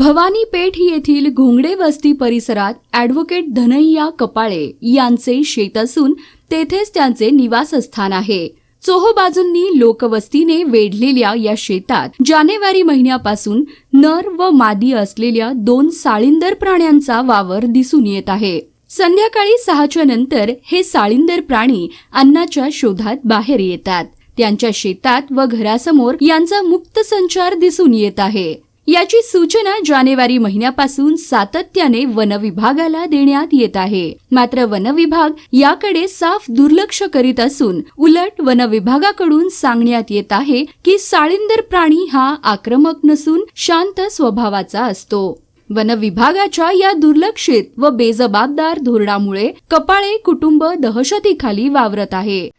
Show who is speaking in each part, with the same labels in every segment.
Speaker 1: भवानी पेठ येथील घोंगडे वस्ती परिसरात ॲडव्होकेट धनय्या कपाळे यांचे शेत असून तेथेच त्यांचे निवासस्थान आहे. चोहोबाजूंनी लोकवस्तीने वेढलेल्या या शेतात जानेवारी महिन्यापासून नर व मादी असलेल्या दोन साळींदर प्राण्यांचा वावर दिसून येत आहे. संध्याकाळी सहाच्या नंतर हे साळींदर प्राणी अन्नाच्या शोधात बाहेर येतात. त्यांच्या शेतात व घरासमोर यांचा मुक्त संचार दिसून येत आहे. याची सूचना जानेवारी महिन्यापासून सातत्याने वनविभागाला देण्यात येत आहे. मात्र वनविभाग याकडे साफ दुर्लक्ष करीत असून उलट वनविभागाकडून सांगण्यात येत आहे की साळिंदर प्राणी हा आक्रमक नसून शांत स्वभावाचा असतो. वनविभागाच्या या दुर्लक्षित व बेजबाबदार धोरणामुळे कपाळे कुटुंब दहशतीखाली वावरत आहे.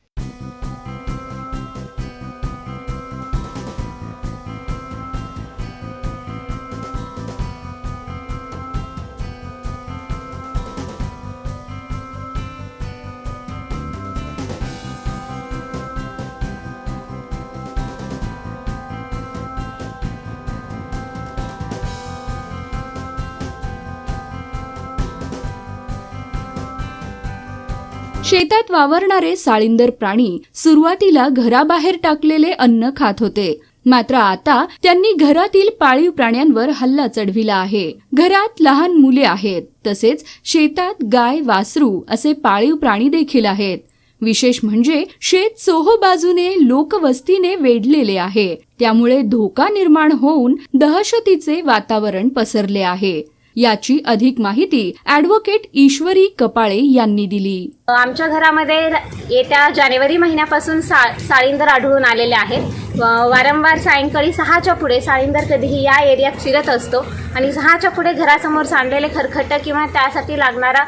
Speaker 1: शेतात वावरणारे साळिंदर प्राणी सुरुवातीला घराबाहेर टाकलेले अन्न खात होते. मात्र आता त्यांनी घरातील पाळीव प्राण्यांवर हल्ला चढविला आहे. घरात लहान मुले आहेत. तसेच शेतात गाय वासरू असे पाळीव प्राणी देखील आहेत. विशेष म्हणजे शेत सोहो बाजूने लोकवस्तीने वेढलेले आहे. त्यामुळे धोका निर्माण होऊन दहशतीचे वातावरण पसरले आहे. याची अधिक माहिती ॲडव्होकेट ईश्वरी कपाळे यांनी दिली.
Speaker 2: आमच्या घरामध्ये र- येत्या जानेवारी महिन्यापासून सा साळींदर आढळून आलेले आहेत. वारंवार सायंकाळी सहाच्या पुढे साळींदर कधीही या एरियात फिरत असतो आणि सहाच्या पुढे घरासमोर सांडलेले खरखट किंवा त्यासाठी लागणारा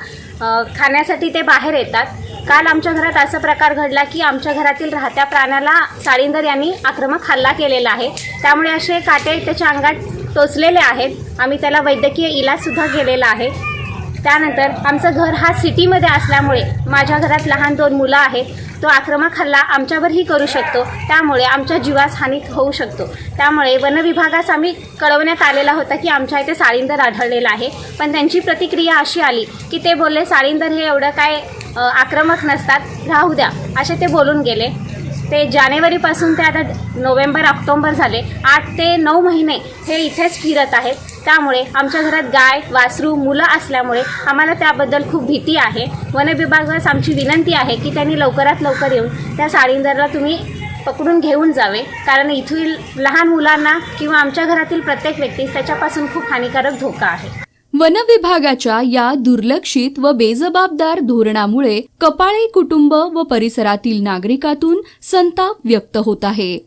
Speaker 2: खाण्यासाठी ते बाहेर येतात. काल आमच्या घरात असा प्रकार घडला की आमच्या घरातील राहत्या प्राण्याला साळींदर यांनी आक्रमक हल्ला केलेला आहे. त्यामुळे असे काटे त्याच्या अंगात टोचलेले आहेत. आम्ही त्याला वैद्यकीय इलाजसुद्धा केलेला आहे. त्यानंतर आमचं घर हा सिटीमध्ये असल्यामुळे माझ्या घरात लहान दोन मुलं आहेत. तो आक्रमक हल्ला आमच्यावरही करू शकतो. त्यामुळे आमच्या जीवास हानी होऊ शकतो. त्यामुळे वनविभागास आम्ही कळवण्यात आलेला होता की आमच्या इथे साळींदर आढळलेला आहे. पण त्यांची प्रतिक्रिया अशी आली की ते बोलले साळींदर हे एवढं काय आक्रमक नसतात. राहू द्या. असे ते बोलून गेले. ते जानेवारीपासून ते आता नोव्हेंबर ऑक्टोंबर झाले. आठ ते नऊ महिने हे इथेच फिरत आहेत. त्यामुळे आमच्या घरात गाय वासरू मुलं असल्यामुळे आम्हाला त्याबद्दल खूप भीती आहे. वनविभागास आमची विनंती आहे की त्यांनी लवकरात लवकर येऊन त्या साळींदरला तुम्ही पकडून घेऊन जावे. कारण इथील लहान मुलांना किंवा आमच्या घरातील प्रत्येक व्यक्तीस त्याच्यापासून खूप हानिकारक धोका आहे.
Speaker 1: वनविभागाच्या या दुर्लक्षित व बेजबाबदार धोरणामुळे कपाळे कुटुंब व परिसरातील नागरिकातून संताप व्यक्त होत आहे.